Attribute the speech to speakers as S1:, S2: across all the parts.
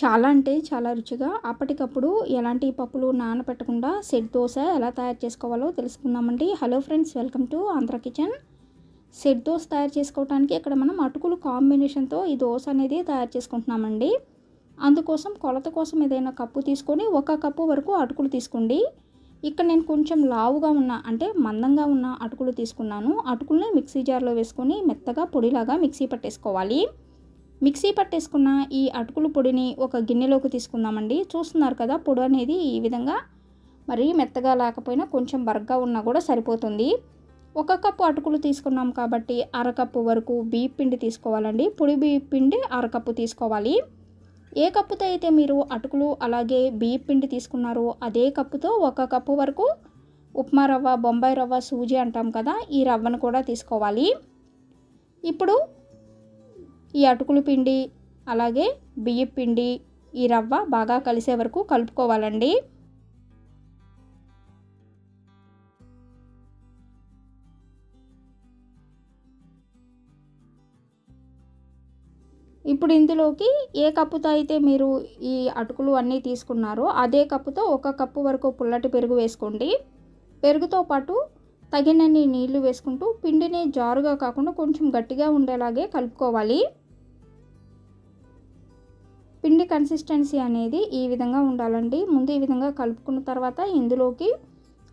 S1: చాలా అంటే చాలా రుచిగా అప్పటికప్పుడు ఎలాంటి పప్పులు నానబెట్టకుండా సెట్ దోశ ఎలా తయారు చేసుకోవాలో తెలుసుకుందామండి. Hello friends welcome to Andhra kitchen. Set dosa తయారు చేసుకోవడానికి ఇక్కడ మనం అటుకులు కాంబినేషన్తో ఈ దోశ అనేది తయారు చేసుకుంటున్నామండి. అందుకోసం కొలత కోసం ఏదైనా కప్పు తీసుకొని ఒక కప్పు వరకు అటుకులు తీసుకోండి. ఇక్కడ నేను కొంచెం లావుగా ఉన్న అంటే మందంగా ఉన్న అటుకులు తీసుకున్నాను. అటుకుల్ని మిక్సీ జార్లో వేసుకొని మెత్తగా పొడిలాగా మిక్సీ పట్టేసుకోవాలి. మిక్సీ పట్టేసుకున్న ఈ అటుకుల పొడిని ఒక గిన్నెలోకి తీసుకుందామండి. చూస్తున్నారు కదా పొడి అనేది ఈ విధంగా మరీ మెత్తగా లేకపోయినా కొంచెం బరగ్గా ఉన్నా కూడా సరిపోతుంది. ఒక కప్పు అటుకులు తీసుకున్నాం కాబట్టి అరకప్పు వరకు బియ్య పిండి తీసుకోవాలండి. పొడి బియ్య పిండి అరకప్పు తీసుకోవాలి. ఏ కప్పుతో అయితే మీరు అటుకులు అలాగే బియ్య పిండి తీసుకున్నారో అదే కప్పుతో ఒక కప్పు వరకు ఉప్మా రవ్వ బొంబాయి రవ్వ సూజీ అంటాం కదా ఈ రవ్వను కూడా తీసుకోవాలి. ఇప్పుడు ఈ అటుకులు పిండి అలాగే బియ్య పిండి ఈ రవ్వ బాగా కలిసే వరకు కలుపుకోవాలండి. ఇప్పుడు ఇందులోకి ఏ కప్పుతో అయితే మీరు ఈ అటుకులు అన్నీ తీసుకున్నారో అదే కప్పుతో ఒక కప్పు వరకు పుల్లటి పెరుగు వేసుకోండి. పెరుగుతో పాటు తగినన్ని నీళ్ళు వేసుకుంటూ పిండిని జారుగా కాకుండా కొంచెం గట్టిగా ఉండేలాగే కలుపుకోవాలి. పిండి కన్సిస్టెన్సీ అనేది ఈ విధంగా ఉండాలండి. ముందు ఈ విధంగా కలుపుకున్న తర్వాత ఇందులోకి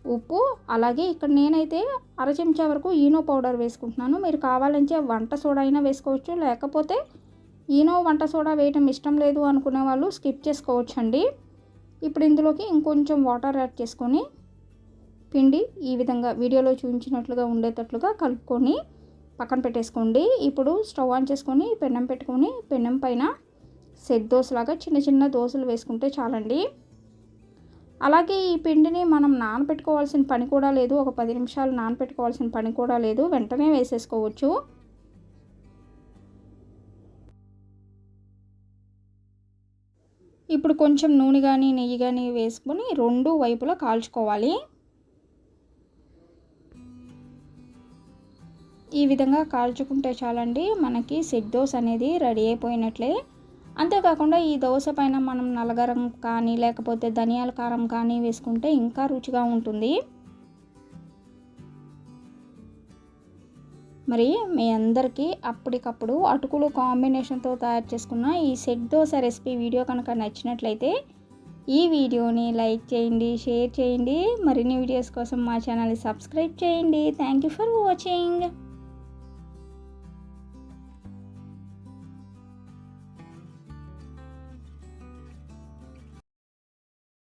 S1: ఉప్పు అలాగే ఇక్కడ నేనైతే అర చెంచా వరకు ఈనో పౌడర్ వేసుకుంటున్నాను. మీరు కావాలంటే వంట సోడా అయినా వేసుకోవచ్చు లేకపోతే ఈనో వంట సోడా వేయటం ఇష్టం లేదు అనుకునే వాళ్ళు స్కిప్ చేసుకోవచ్చు అండి ఇప్పుడు ఇందులోకి ఇంకొంచెం వాటర్ యాడ్ చేసుకొని పిండి ఈ విధంగా వీడియోలో చూపించినట్లుగా ఉండేటట్లుగా కలుపుకొని పక్కన పెట్టేసుకోండి. ఇప్పుడు స్టవ్ ఆన్ చేసుకొని పెన్నం పెట్టుకొని పెన్నం పైన సెట్ దోశలాగా చిన్న చిన్న దోశలు వేసుకుంటే చాలండి. అలాగే ఈ పిండిని మనం నానబెట్టుకోవాల్సిన పని కూడా లేదు. ఒక పది నిమిషాలు నానబెట్టుకోవాల్సిన పని కూడా లేదు. వెంటనే వేసేసుకోవచ్చు. ఇప్పుడు కొంచెం నూనె కానీ నెయ్యి కానీ వేసుకొని రెండు వైపులా కాల్చుకోవాలి. ఈ విధంగా కాల్చుకుంటే చాలండి. మనకి సెట్ దోశ అనేది రెడీ అయిపోయినట్లే. అంతేకాకుండా ఈ దోశ పైన మనం నలగరం కానీ లేకపోతే ధనియాల కారం కానీ వేసుకుంటే ఇంకా రుచిగా ఉంటుంది. మరి మీ అందరికీ అప్పటికప్పుడు అటుకులు కాంబినేషన్తో తయారు చేసుకున్న ఈ సెట్ దోశ రెసిపీ వీడియో కనుక నచ్చినట్లయితే ఈ వీడియోని లైక్ చేయండి షేర్ చేయండి. మరిన్ని వీడియోస్ కోసం మా ఛానల్ని సబ్స్క్రైబ్ చేయండి. Thank you for watching